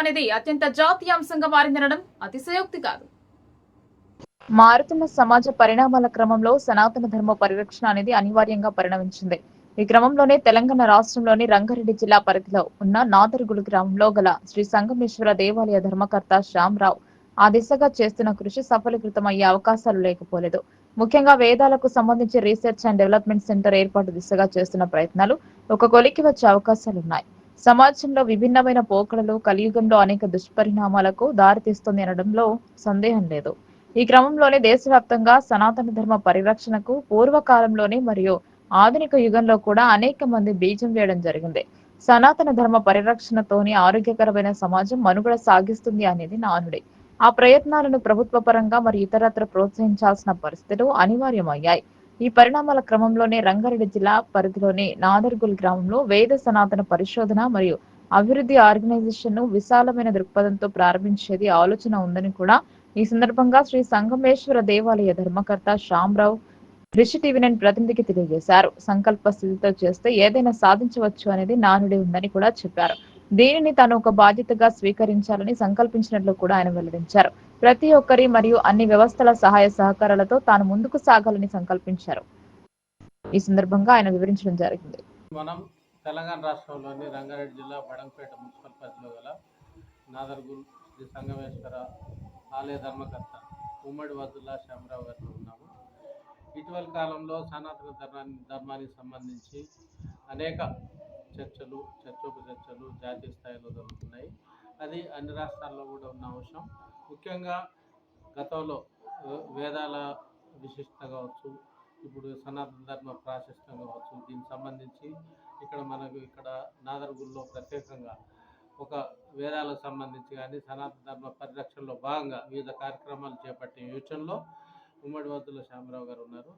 అనేది అత్యంత జాతీయాంశంగా మారిందనడం అతిశయోక్తి కాదు. మారుతున్న సమాజ పరిణామాల క్రమంలో సనాతన ధర్మ పరిరక్షణ అనేది అనివార్యంగా పరిణమించింది. ఈ క్రమంలోనే తెలంగాణ రాష్ట్రంలోని రంగారెడ్డి జిల్లా పరిధిలో ఉన్న నాదర్గులు గ్రామంలో గల శ్రీ సంగమేశ్వర దేవాలయ ధర్మకర్త శ్యామరావు ఆ దిశగా చేస్తున్న కృషి సఫలీకృతమయ్యే అవకాశాలు లేకపోలేదు. ముఖ్యంగా వేదాలకు సంబంధించి రీసెర్చ్ అండ్ డెవలప్మెంట్ సెంటర్ ఏర్పాటు దిశగా చేస్తున్న ప్రయత్నాలు ఒక కొలికి వచ్చే అవకాశాలున్నాయి. సమాజంలో విభిన్నమైన పోకడలు కలియుగంలో అనేక దుష్పరిణామాలకు దారితీస్తుంది అనడంలో సందేహం లేదు. ఈ క్రమంలోనే దేశవ్యాప్తంగా సనాతన ధర్మ పరిరక్షణకు పూర్వకాలంలోనే మరియు ఆధునిక యుగంలో కూడా అనేక మంది బీజం వేయడం జరిగింది. సనాతన ధర్మ పరిరక్షణతోనే ఆరోగ్యకరమైన సమాజం మనుగడ సాగిస్తుంది అనేది నానుడి ఆ ప్రయత్నాలను ప్రభుత్వ పరంగా మరియు ఇతరత్ర ప్రోత్సహించాల్సిన పరిస్థితులు అనివార్యమయ్యాయి. ఈ పరిణామాల క్రమంలోనే రంగారెడ్డి జిల్లా పరిధిలోని నాదర్గుల్ గ్రామంలో వేద సనాతన పరిశోధన మరియు అభివృద్ధి ఆర్గనైజేషన్ను విశాలమైన దృక్పథంతో ప్రారంభించేది ఆలోచన ఉందని కూడా ఈ సందర్భంగా శ్రీ సంగమేశ్వర దేవాలయ ధర్మకర్త శ్యామరావు రిషి టీవీ నేను ప్రతినిధికి తెలియజేశారు. సంకల్ప స్థితితో చేస్తే ఏదైనా సాధించవచ్చు అనేది నానుడి ఉందని కూడా చెప్పారు. దీనిని తాను ఒక బాధ్యతగా స్వీకరించాలని సంకల్పించినట్లు కూడా ఆయన వెల్లడించారు. ప్రతి ఒక్కరి మరియు అన్ని వ్యవస్థల సహాయ సహకారాలతో తాను ముందుకు సాగాలని సంకల్పించారు. ఈ సందర్భంగా ఆయన వివరించడం జరిగింది. మనం తెలంగాణ రాష్ట్రంలోని రంగారెడ్డి జిల్లా బడంపేట మున్సిపల్ పరిధిలో గల నాదర్గుల్ శ్రీ సంగమేశ్వర ఆలయ ధర్మకర్త ఉమ్మడి వద్దుల శ్యామరావు గారితో ఉన్నాము. ఇటీవల కాలంలో సనాతన ధర్మాన్ని ధర్మానికి సంబంధించి అనేక చర్చలు చర్చోపచర్చలు జాతీయ స్థాయిలో జరుగుతున్నాయి. అది అన్ని రాష్ట్రాల్లో కూడా ఉన్న అంశం. ముఖ్యంగా గతంలో వేదాల విశిష్టత కావచ్చు ఇప్పుడు సనాతన ధర్మ ప్రాశస్త్యం కావచ్చు దీనికి సంబంధించి ఇక్కడ మనకు ఇక్కడ నాదర్గుల్లో ప్రత్యేకంగా ఒక వేదాలకు సంబంధించి కానీ సనాతన ధర్మ పరిరక్షణలో భాగంగా వివిధ కార్యక్రమాలు చేపట్టే యోచనలో ఉమ్మడి వద్దుల శ్యామరావు గారు ఉన్నారు.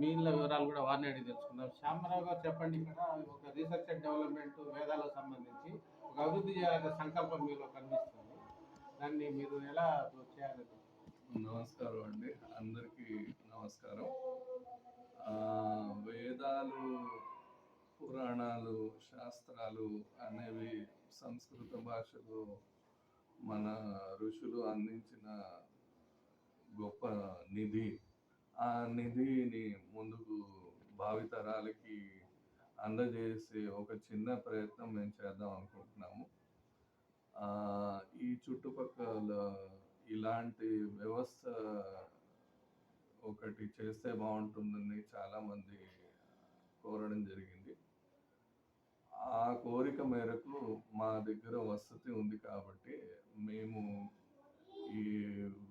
మీళ్ళ వివరాలు కూడా వారిని అడిగి తెలుసుకుందాం. శ్యామరావు గారు చెప్పండి ఇక్కడ ఒక రీసెర్చ్ అండ్ డెవలప్మెంట్ వేదాలకు సంబంధించి ఒక అభివృద్ధి చేయాలనే సంకల్పం మీలో కనిపిస్తుంది. దాన్ని మీరు ఎలా చేయాలి? నమస్కారం అండి. అందరికీ నమస్కారం. వేదాలు పురాణాలు శాస్త్రాలు అనేవి సంస్కృత భాషలో మన ఋషులు అందించిన గొప్ప నిధి. ఆ నిధిని ముందుకు భావితరాలకి అందజేసే ఒక చిన్న ప్రయత్నం మేము చేద్దాం అనుకుంటున్నాము. ఈ చుట్టుపక్కల ఇలాంటి వ్యవస్థ ఒకటి చేస్తే బాగుంటుందని చాలామంది కోరడం జరిగింది. ఆ కోరిక మేరకు మా దగ్గర వసతి ఉంది కాబట్టి మేము ఈ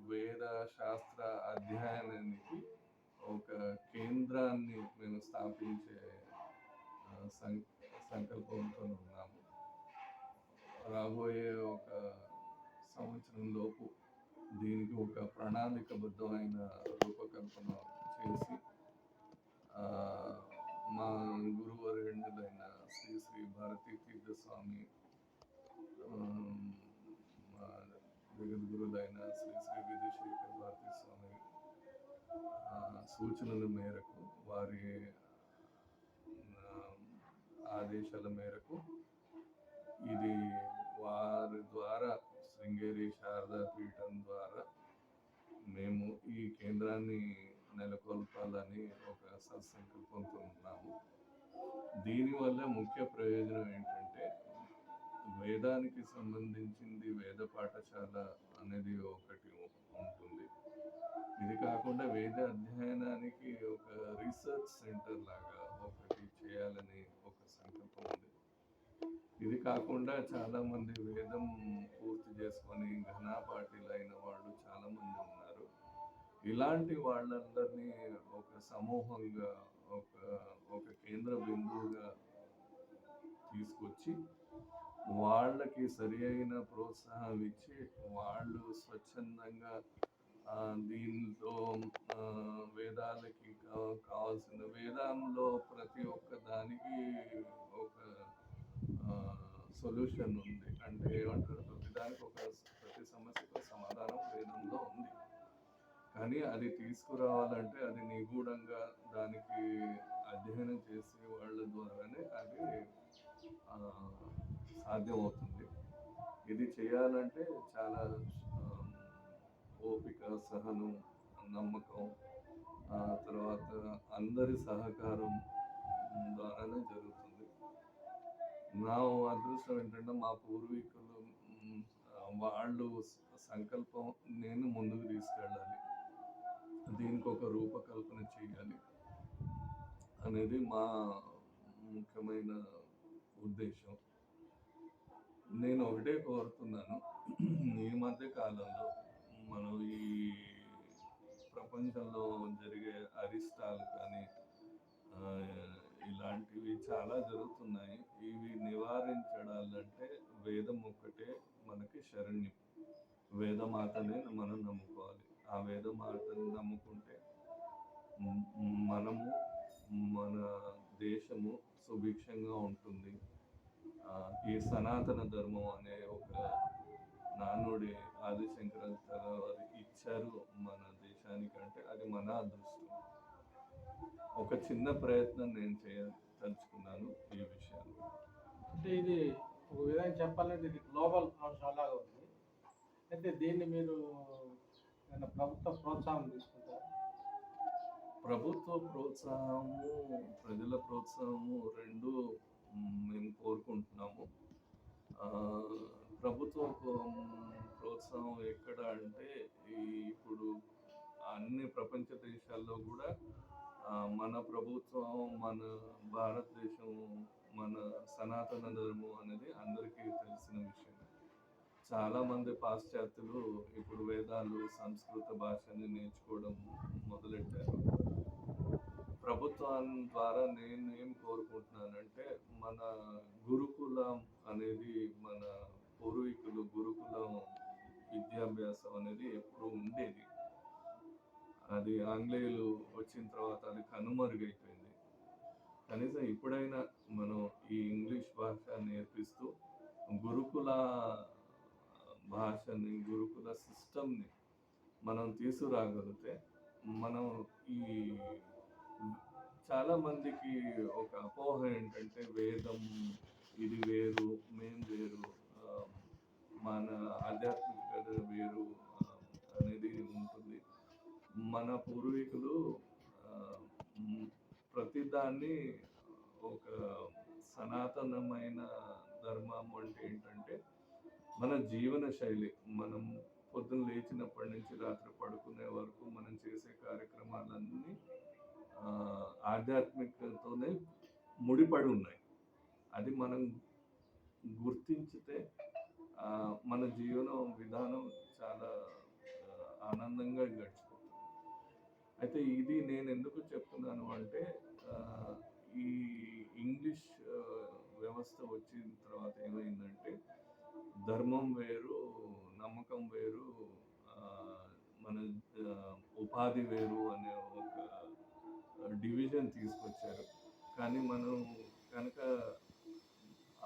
వేద శాస్త్ర అధ్యయనానికి ఒక కేంద్రాన్ని మేము స్థాపించే సం సంకల్పంతో ఉన్నాం రాబోయే ఒక సంవత్సరం లోపు దీనికి ఒక ప్రణాళికబద్ధమైన రూపకల్పన చేసి మా గురువరేణులైన శ్రీ శ్రీ భారతీ తీర్థస్వామి మా జగద్గురులైన శ్రీ శ్రీ విధుశేఖర్ భారతీ స్వామి సూచనల మేరకు వారి ఆదేశాల మేరకు ఇది వారి ద్వారా శృంగేరి శారదా పీఠం ద్వారా మేము ఈ కేంద్రాన్ని నెలకొల్పాలని ఒక సత్సంకల్పంతో ఉన్నాము. దీనివల్ల ముఖ్య ప్రయోజనం ఏంటంటే వేదానికి సంబంధించింది వేద పాఠశాల అనేది ఒకటి ఉంటుంది. ఇది కాకుండా వేద అధ్యయనానికి ఒక రీసెర్చ్ సెంటర్ లాగా ఒకటి చేయాలని ఒక సంకల్పం ఉంది. ఇది కాకుండా చాలా మంది వేదం పూర్తి చేసుకొని ఘనాపాటిలు అయిన వాళ్ళు చాలా మంది ఉన్నారు. ఇలాంటి వాళ్ళందరినీ ఒక సమూహంగా ఒక ఒక కేంద్ర బిందువుగా తీసుకొచ్చి వాళ్ళకి సరి అయిన ప్రోత్సాహం ఇచ్చి వాళ్ళు స్వచ్ఛందంగా ఆ, దీంతో వేదాలకి కావాల్సిన వేదంలో ప్రతి ఒక్క దానికి ఒక సొల్యూషన్ ఉంది. అంటే ఏమంటారు? ప్రతిదానికి ఒక ప్రతి సమస్యకు సమాధానం వేదంలో ఉంది. కానీ అది తీసుకురావాలంటే అది నిగూఢంగా దానికి అధ్యయనం చేసే వాళ్ళ ద్వారానే అది సాధ్యమవుతుంది. ఇది చేయాలంటే చాలా ఓపిక సహనం నమ్మకం తర్వాత అందరి సహకారం ద్వారానే జరుగుతుంది. నా అదృష్టం ఏంటంటే మా పూర్వీకులు వాళ్ళు సంకల్పం నేను ముందుకు తీసుకెళ్ళాలి. దీనికి ఒక రూపకల్పన చేయాలి అనేది మా ముఖ్యమైన ఉద్దేశం. నేను ఒకటే కోరుతున్నాను. ఈ మధ్య కాలంలో మనం ఈ ప్రపంచంలో జరిగే అరిష్టాలు కానీ ఇలాంటివి చాలా జరుగుతున్నాయి. ఇవి నివారించడాలంటే వేదం ఒక్కటే మనకి శరణ్యం. వేదమాతనే మనం నమ్ముకోవాలి. ఆ వేదమాతని నమ్ముకుంటే మనము మన దేశము సుభిక్షంగా ఉంటుంది. ఈ సనాతన ధర్మం అనే ఒక నానుడి ఆదిశంకరాచార్య వారు ఇచ్చారు మన దేశానికి అంటే అది మన అదృష్టం. ఒక చిన్న ప్రయత్నం నేను చేయదలుచుకున్నాను ఈ విషయాలు అంటే ఇది ఒక విధంగా చెప్పాలంటే ఇది గ్లోబల్ అంశం లాగా ఉంది. అయితే దీన్ని మీరు ప్రభుత్వ ప్రోత్సాహం తీసుకుంటారు? ప్రభుత్వ ప్రోత్సాహము ప్రజల ప్రోత్సాహము రెండు మేము కోరుకుంటున్నాము. ప్రభుత్వ ప్రోత్సాహం ఎక్కడ అంటే ఈ ఇప్పుడు అన్ని ప్రపంచ దేశాల్లో కూడా మన ప్రభుత్వం మన భారతదేశం మన సనాతన ధర్మం అనేది అందరికీ తెలిసిన విషయం. చాలా మంది పాశ్చాత్యులు ఇప్పుడు వేదాలు సంస్కృత భాషని నేర్చుకోవడం మొదలెట్టారు. ప్రభుత్వం ద్వారా నేను ఏం కోరుకుంటున్నానంటే మన గురుకులం అనేది మన పూర్వీకులు గురుకులం విద్యాభ్యాసం అనేది ఎప్పుడు ఉండేది. అది ఆంగ్లేయులు వచ్చిన తర్వాత అది కనుమరుగైపోయింది. కనీసం ఇప్పుడైనా మనం ఈ ఇంగ్లీష్ భాష నేర్పిస్తూ గురుకుల భాషని గురుకుల సిస్టమ్ని మనం తీసుకురాగలిగితే మనం ఈ చాలా మందికి ఒక అపోహ ఏంటంటే వేదం ఇది వేరు మేం వేరు మన ఆధ్యాత్మికత వేరు అనేది ఉంటుంది. మన పూర్వీకులు ప్రతిదాన్ని ఒక సనాతనమైన ధర్మం అంటే ఏంటంటే మన జీవన శైలి. మనం పొద్దున్న లేచినప్పటి నుంచి రాత్రి పడుకునే వరకు మనం చేసే కార్యక్రమాలన్నీ ఆధ్యాత్మికతోనే ముడిపడి ఉన్నాయి. అది మనం గుర్తించితే మన జీవన విధానం చాలా ఆనందంగా గడిచింది అయితే ఇది నేను ఎందుకు చెప్తున్నాను అంటే ఈ ఇంగ్లీష్ వ్యవస్థ వచ్చిన తర్వాత ఏమైందంటే ధర్మం వేరు నమ్మకం వేరు మన ఉపాధి వేరు అనే ఒక డివిజన్ తీసుకొచ్చారు. కానీ మనం కనుక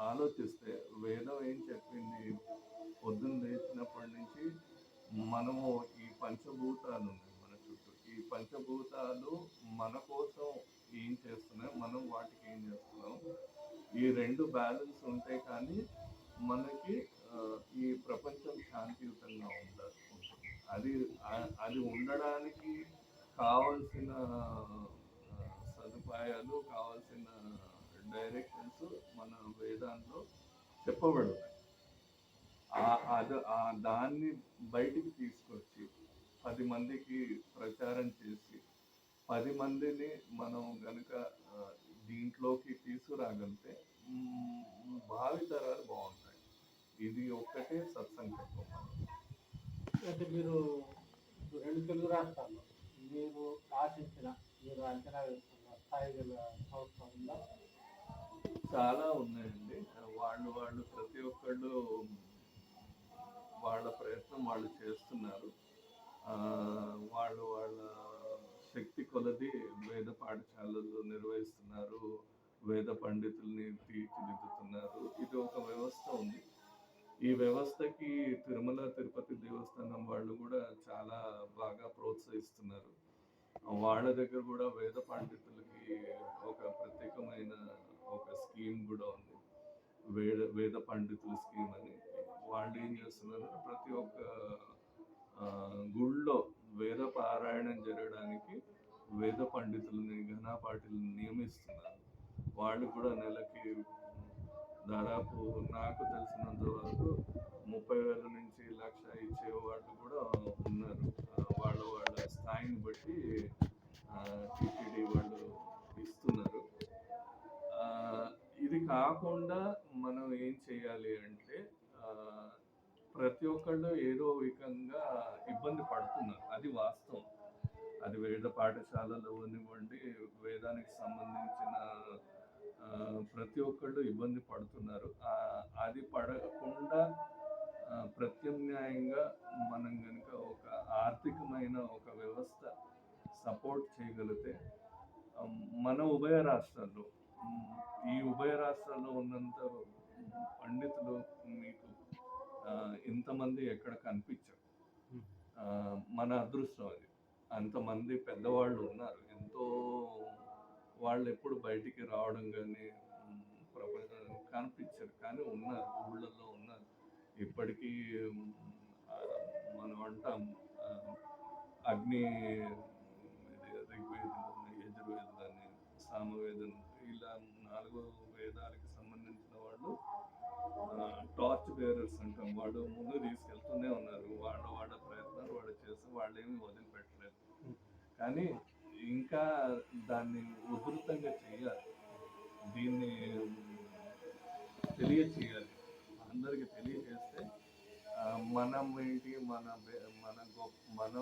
ఆలోచిస్తే వేదం ఏం చెప్పింది? పొద్దున్న లేచినప్పటి నుంచి మనము ఈ పంచభూతాలు ఉన్నాయి మన చుట్టూ ఈ పంచభూతాలు మన కోసం ఏం చేస్తున్నాయి మనం వాటికి ఏం చేస్తున్నాం? ఈ రెండు బ్యాలెన్స్ ఉంటే కానీ మనకి ఈ ప్రపంచం శాంతియుతంగా ఉండాలి అది అది ఉండడానికి కావలసిన సదుపాయాలు కావాల్సిన డైరెక్షన్స్ మన వేదాంతో చెప్పబడుతాయి అది దాన్ని బయటికి తీసుకొచ్చి పది మందికి ప్రచారం చేసి పది మందిని మనం గనుక ఆ, దీంట్లోకి తీసుకురాగలిగితే మ్, భావి తరాలు బాగుంటాయి. ఇది ఒక్కటే సత్సంకల్పం. అంటే మీరు రెండు తెలుగు రాష్ట్రాల్లో మీరు ఆశించిన మీరు అంచనా వేస్తున్న స్థాయి ఉందా? చాలా ఉన్నాయండి. వాళ్ళు వాళ్ళు ప్రతి ఒక్కళ్ళు వాళ్ళ ప్రయత్నం వాళ్ళు చేస్తున్నారు. వాళ్ళు వాళ్ళ శక్తి కొలది వేద పాఠశాలలు నిర్వహిస్తున్నారు వేద పండితుల్ని తీర్చిదిద్దుతున్నారు. ఇది ఒక వ్యవస్థ ఉంది. ఈ వ్యవస్థకి తిరుమల తిరుపతి దేవస్థానం వాళ్ళు కూడా చాలా బాగా ప్రోత్సహిస్తున్నారు. వాళ్ళ దగ్గర కూడా వేద పండితులకి ఒక ప్రత్యేకమైన ఒక స్కీమ్ కూడా ఉంది. వేద వేద పండితుల స్కీమ్ అని. వాళ్ళు ఏం చేస్తున్నారు? ప్రతి ఒక్క గుళ్ళో వేద పారాయణం జరగడానికి వేద పండితులని ఘనాపాటిని నియమిస్తున్నారు. వాళ్ళు కూడా నెలకి దాదాపు నాకు తెలిసినంత వరకు ముప్పై వేల నుంచి లక్ష ఇచ్చే వాళ్ళు కూడా ఉన్నారు. వాళ్ళ వాళ్ళ స్థాయిని బట్టి టీటీడీ వాళ్ళు ఇస్తున్నారు. ఇది కాకుండా మనం ఏం చేయాలి అంటే ప్రతి ఒక్కళ్ళు ఏదో విధంగా ఇబ్బంది పడుతున్నారు. అది వాస్తవం. అది వేద పాఠశాలలో ఇవ్వండి వేదానికి సంబంధించిన ప్రతి ఒక్కళ్ళు ఇబ్బంది పడుతున్నారు. అది పడకుండా ప్రత్యామ్నాయంగా మనం కనుక ఒక ఆర్థికమైన ఒక వ్యవస్థ సపోర్ట్ చేయగలిగితే మన ఉభయ రాష్ట్రాల్లో ఈ ఉభయ రాష్ట్రాల్లో ఉన్నంత పండితులు మీకు ఇంతమంది ఎక్కడ కనిపించరు. మన అదృష్టం అది. అంతమంది పెద్దవాళ్ళు ఉన్నారు. ఎంతో వాళ్ళు ఎప్పుడు బయటికి రావడం కానీ ప్రపంచం కనిపించరు. కానీ ఉన్నారు ఊళ్ళల్లో ఉన్నారు. ఇప్పటికీ మనం అంటాం అగ్ని ఋగ్వేదం యజుర్వేదాన్ని సామవేదం ఇలా నాలుగో వేదాలకి సంబంధించిన వాళ్ళు టార్చ్ బేరర్స్ అంటాం. వాళ్ళు ముందు తీసుకెళ్తూనే ఉన్నారు. వాళ్ళ వాళ్ళ ప్రయత్నాలు వాళ్ళు చేస్తే వాళ్ళు ఏమీ వదిలిపెట్టలేదు. కానీ ఇంకా దాన్ని ఉధృతంగా చేయాలి. దీన్ని తెలియచేయాలి. అందరికి తెలియజేస్తే మనం ఏంటి మన మన గొప్ప మన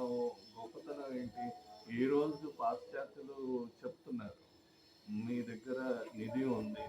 గొప్పతనం ఏంటి ఈ రోజు పాశ్చాత్యులు చెప్తున్నారు. మీ దగ్గర నిధి ఉంది.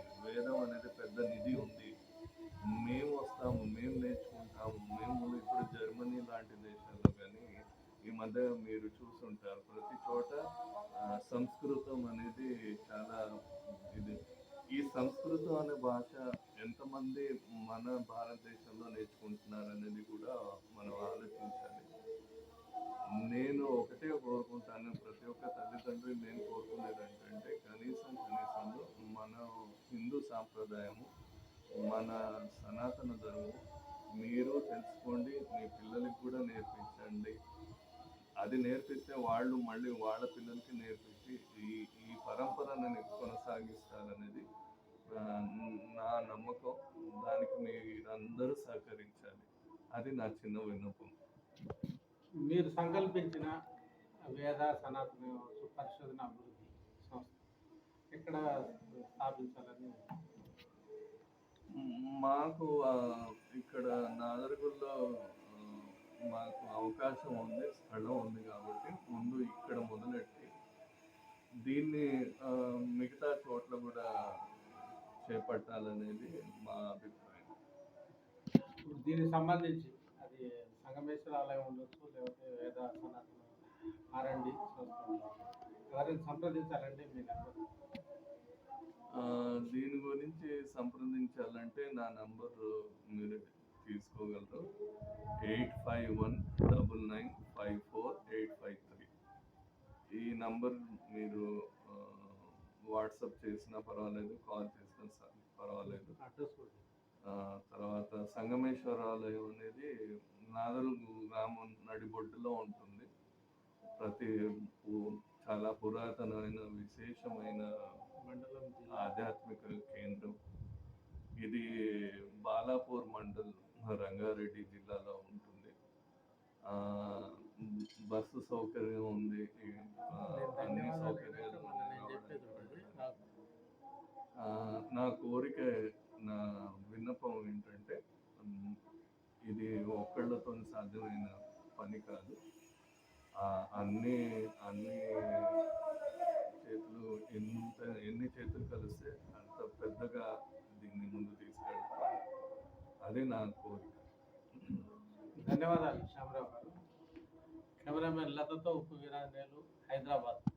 వాళ్ళు మళ్ళీ వాళ్ళ పిల్లలకి నేర్పించి ఈ ఈ పరంపరను కొనసాగిస్తారనేది నా నమ్మకం. దానికి మీరందరూ సహకరించాలి. అది నా చిన్న విన్నపం. మీరు సంకల్పించిన వేద సనాతన పరిశోధన అభివృద్ధి సంస్థ ఎక్కడ స్థాపించాలని? మాకు ఇక్కడ నాదర్గుల్లో మాకు అవకాశం ఉంది స్థలం ఉంది కాబట్టి ముందు ఇక్కడ మొదలెట్టి దీన్ని మిగతా చోట్ల కూడా చేపట్టాలనేది మా అభిప్రాయం. దీనికి సంబంధించి అది సంగమేశ్వర ఆలయం ఉండొచ్చు లేకపోతే వేద సనాతన ఆర్ఎండి ఎవరైనా సంప్రదించాలంటే మీ నెంబర్. ఆ, దీని గురించి సంప్రదించాలంటే నా నంబర్ మీరు తీసుకోగలరు. Eight five one double nine five four eight five three. ఈ నంబర్ మీరు వాట్సాప్ చేసినా పర్వాలేదు కాల్ చేసినా పర్వాలేదు. తర్వాత సంగమేశ్వర ఆలయం అనేది నాదరు గ్రామం నడిబొడ్డులో ఉంటుంది. ప్రతి చాలా పురాతనమైన విశేషమైన ఆధ్యాత్మిక కేంద్రం. ఇది బాలాపూర్ మండల్. రంగారెడ్డి జిల్లాలో ఉంటుంది. ఆ, బస్సు సౌకర్యం ఉంది. అన్ని సౌకర్యాలు నా కోరిక నా విన్నపం ఏంటంటే ఇది ఒక్కళ్ళతో సాధ్యమైన పని కాదు. ఆ, అన్ని అన్ని చేతులు ఎంత ఎన్ని చేతులు కలిస్తే అంత పెద్దగా దీన్ని ముందు తీసుకెళ్తాను అదే నా కోరిక. ధన్యవాదాలు శ్యామరావు గారు. కెమెరామెన్ లతతో ఉప్పు వీరాంజనేయులు హైదరాబాద్.